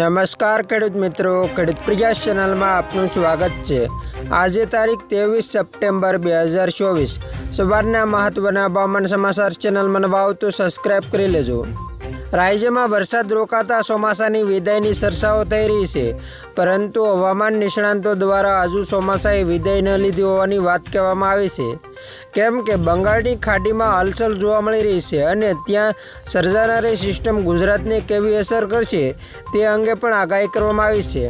નમસ્કાર ખેડૂત મિત્રો, ખેડૂત પ્રજા ચેનલમાં આપનું સ્વાગત છે. આજે તારીખ ત્રેવીસ સપ્ટેમ્બર બે હજાર ચોવીસ. સવારના મહત્વના હવામાન સમાચાર ચેનલમાં નવા આવો તો સબસ્ક્રાઇબ કરી લેજો. રાજ્યમાં વરસાદ રોકાતા ચોમાસાની વિદાયની સરસાઓ થઈ રહી છે. પરંતુ હવામાન નિષ્ણાંતો દ્વારા હજુ ચોમાસાએ વિદાય ન લીધી હોવાની વાત કહેવામાં આવી છે. કેમ કે બંગાળની ખાડીમાં હલચલ જોવા મળી રહી છે અને ત્યાં સર્જાનારી સિસ્ટમ ગુજરાતને કેવી અસર કરશે તે અંગે પણ આગાહી કરવામાં આવી છે.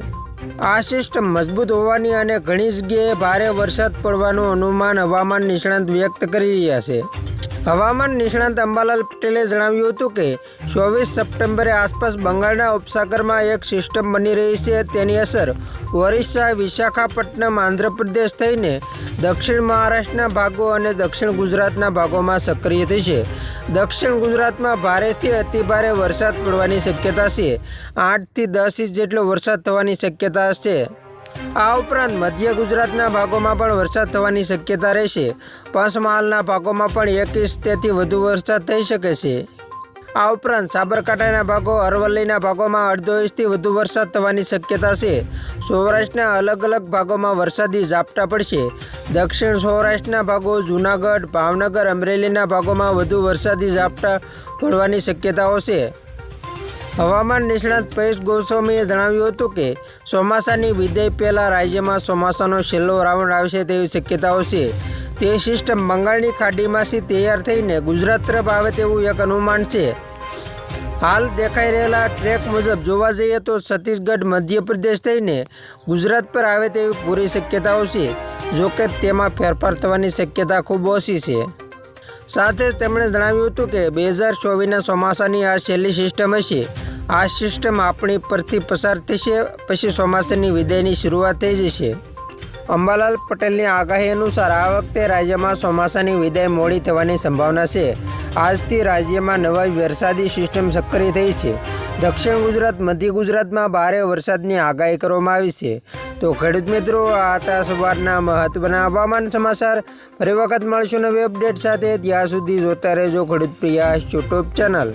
આ સિસ્ટમ મજબૂત હોવાની અને ઘણી જગ્યાએ ભારે વરસાદ પડવાનું અનુમાન હવામાન નિષ્ણાંત વ્યક્ત કરી રહ્યા છે. હવામાન નિષ્ણાંત અંબાલાલ પટેલે જણાવ્યું હતું કે, ચોવીસ સપ્ટેમ્બરે આસપાસ બંગાળના ઉપસાગરમાં એક સિસ્ટમ બની રહી છે. તેની અસર ઓરિસ્સા, વિશાખાપટ્ટનમ, આંધ્રપ્રદેશ થઈને દક્ષિણ મહારાષ્ટ્રના ભાગો અને દક્ષિણ ગુજરાતના ભાગોમાં સક્રિય થશે દક્ષિણ ગુજરાતમાં ભારેથી અતિભારે વરસાદ પડવાની શક્યતા છે. આઠથી દસ ઇંચ જેટલો વરસાદ થવાની શક્યતા છે. આ ઉપરાંત મધ્ય ગુજરાતના ભાગોમાં પણ વરસાદ થવાની શક્યતા રહેશે. પંચમહાલના ભાગોમાં પણ એક તેથી વધુ વરસાદ થઈ શકે છે. આ ઉપરાંત સાબરકાંઠાના ભાગો, અરવલ્લીના ભાગોમાં અડધો ઇંચથી વધુ વરસાદ થવાની શક્યતા છે. સૌરાષ્ટ્રના અલગ અલગ ભાગોમાં વરસાદી ઝાપટા પડશે. દક્ષિણ સૌરાષ્ટ્રના ભાગો, જૂનાગઢ, ભાવનગર, અમરેલીના ભાગોમાં વધુ વરસાદી ઝાપટા પડવાની શક્યતાઓ છે. હવામાન નિષ્ણાત પરેશ ગોસ્વામીએ જણાવ્યું હતું કે, ચોમાસાની વિદાય પહેલાં રાજ્યમાં ચોમાસાનો છેલ્લો રાઉન્ડ આવશે તેવી શક્યતાઓ છે. તે સિસ્ટમ બંગાળની ખાડીમાંથી તૈયાર થઈને ગુજરાત તરફ આવે તેવું એક અનુમાન છે. હાલ દેખાઈ રહેલા ટ્રેક મુજબ જોવા જઈએ તો છત્તીસગઢ, મધ્યપ્રદેશ થઈને ગુજરાત પર આવે તેવી પૂરી શક્યતાઓ છે જોકે તેમાં ફેરફાર થવાની શક્યતા ખૂબ ઓછી છે. સાથે જ તેમણે જણાવ્યું હતું કે, બે હજાર ચોવીસના ચોમાસાની આ છેલ્લી સિસ્ટમ હશે. આ સિસ્ટમ આપણી પરથી પસાર થશે, પછી ચોમાસાની વિદાયની શરૂઆત થઈ જશે. અંબાલાલ પટેલની આગાહી અનુસાર આ વખતે રાજ્યમાં ચોમાસાની વિદાય મોડી થવાની સંભાવના છે. આજથી રાજ્યમાં નવા વરસાદી સિસ્ટમ સક્રિય થઈ છે. દક્ષિણ ગુજરાત, મધ્ય ગુજરાતમાં ભારે વરસાદની આગાહી કરવામાં આવી છે. તો ખેડૂત મિત્રો, આ હતા સવારના મહત્વના હવામાન સમાચાર. ફરી વખત મળશું નવી અપડેટ સાથે. ત્યાં સુધી જોતા રહેજો ખેડૂત પ્રિયાસ યુટ્યુબ ચેનલ.